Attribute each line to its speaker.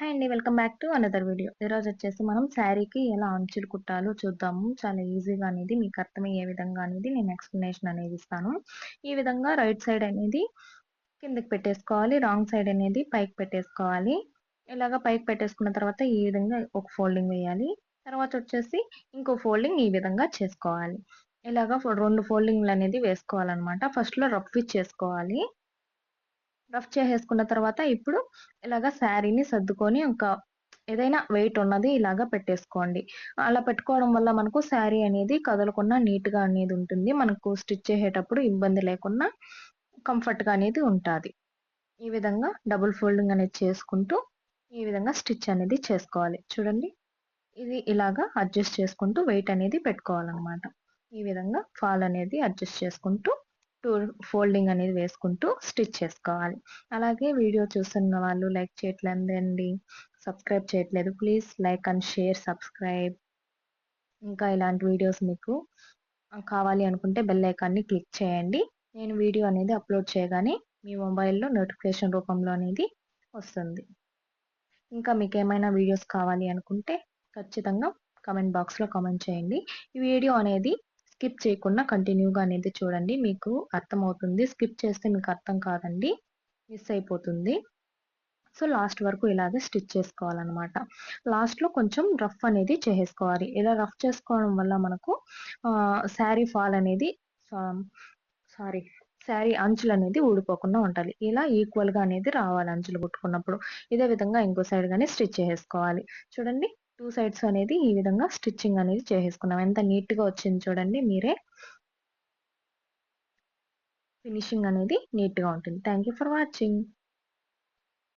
Speaker 1: Hi అండి. Welcome back to another video. ఈరోజు వచ్చేసి మనం శారీకి ఎలా అంచులు కుట్టాలో చూద్దాము. చాలా ఈజీగా అనేది మీకు అర్థమయ్యే విధంగా అనేది నేను ఎక్స్‌ప్లనేషన్ అనేది ఇస్తాను. ఈ విధంగా రైట్ సైడ్ అనేది కిందకి పెట్టేసుకోవాలి. రాంగ్ సైడ్ అనేది పైకి పెట్టేసుకోవాలి. ఇలాగ పైకి పెట్టేసుకున్న తర్వాత ఈ విధంగా ఒక ఫోల్డింగ్ వేయాలి. తర్వాత వచ్చేసి ఇంకో ఫోల్డింగ్ ఈ విధంగా చేసుకోవాలి. ఇలాగ రెండు ఫోల్డింగ్‌లు అనేది వేసుకోవాలనమాట. ఫస్ట్‌లో రఫ్ ఇచ్చేసుకోవాలి. రఫ్ చేసేసుకున్న తర్వాత ఇప్పుడు ఇలాగ శారీని సర్దుకొని ఒక ఏదైనా వెయిట్ ఉన్నది ఇలాగ పెట్టేసుకోండి. అలా పెట్టుకోవడం వల్ల మనకు శారీ అనేది కదలకుండా నీట్‌గా అనేది ఉంటుంది. మనకు స్టిచ్ చేసేటప్పుడు ఇబ్బంది లేకుండా కంఫర్ట్‌గా అనేది ఉంటుంది ఈ విధంగా డబుల్ ఫోల్డింగ్ అనేది చేసుకుంటూ ఈ విధంగా స్టిచ్ అనేది చేసుకోవాలి. చూడండి. ఇది ఇలాగా అడ్జస్ట్ చేసుకుంటూ వెయిట్ అనేది పెట్టుకోవాలన్నమాట ఈ విధంగా ఫాల్ అనేది అడ్జస్ట్ చేసుకుంటూ టూ ఫోల్డింగ్ అనేది వేసుకుంటూ స్టిచ్ చేసుకోవాలి. అలాగే వీడియో చూస్తున్న వాళ్ళు లైక్ చేయట్లేదండి. సబ్స్క్రైబ్ చేయట్లేదు. Please like and share, subscribe. ఇంకా ఇలాంటి వీడియోస్ మీకు కావాలి అనుకుంటే బెల్ ఐకాన్‌ని క్లిక్ చేయండి. నేను వీడియో అనేది అప్‌లోడ్ చేయగానే మీ మొబైల్‌లో నోటిఫికేషన్ రూపంలో అనేది వస్తుంది. ఇంకా మీకు ఏమైనా వీడియోస్ కావాలి అనుకుంటే ఖచ్చితంగా కామెంట్ బాక్స్‌లో కామెంట్ చేయండి. ఈ వీడియో అనేది స్కిప్ చేయకుండా కంటిన్యూగా అనేది చూడండి. మీకు అర్థమవుతుంది. స్కిప్ చేస్తే మీకు అర్థం కాదండి. మిస్ అయిపోతుంది. సో, లాస్ట్ వరకు ఇలాగే స్టిచ్ చేసుకోవాలనమాట. లాస్ట్‌లో కొంచెం రఫ్ అనేది చేసుకోవాలి ఇలా రఫ్ చేసుకోవడం వల్ల మనకు శారీ ఫాల్ అనేది సారీ శారీ అంచులనేది ఊడిపోకుండా ఉండాలి. ఇలా ఈక్వల్‌గా అనేది రావాలి అంచులు కుట్టుకున్నప్పుడు. ఇదే విధంగా ఇంకో సైడ్ కానీ స్టిచ్ చేసుకోవాలి చూడండి. టూ సైడ్స్ అనేది ఈ విధంగా స్టిచ్చింగ్ అనేది చేసేసుకున్నాం. ఎంత నీట్‌గా వచ్చింది చూడండి మీరే. ఫినిషింగ్ అనేది నీట్‌గా ఉంటుంది. Thank you for watching.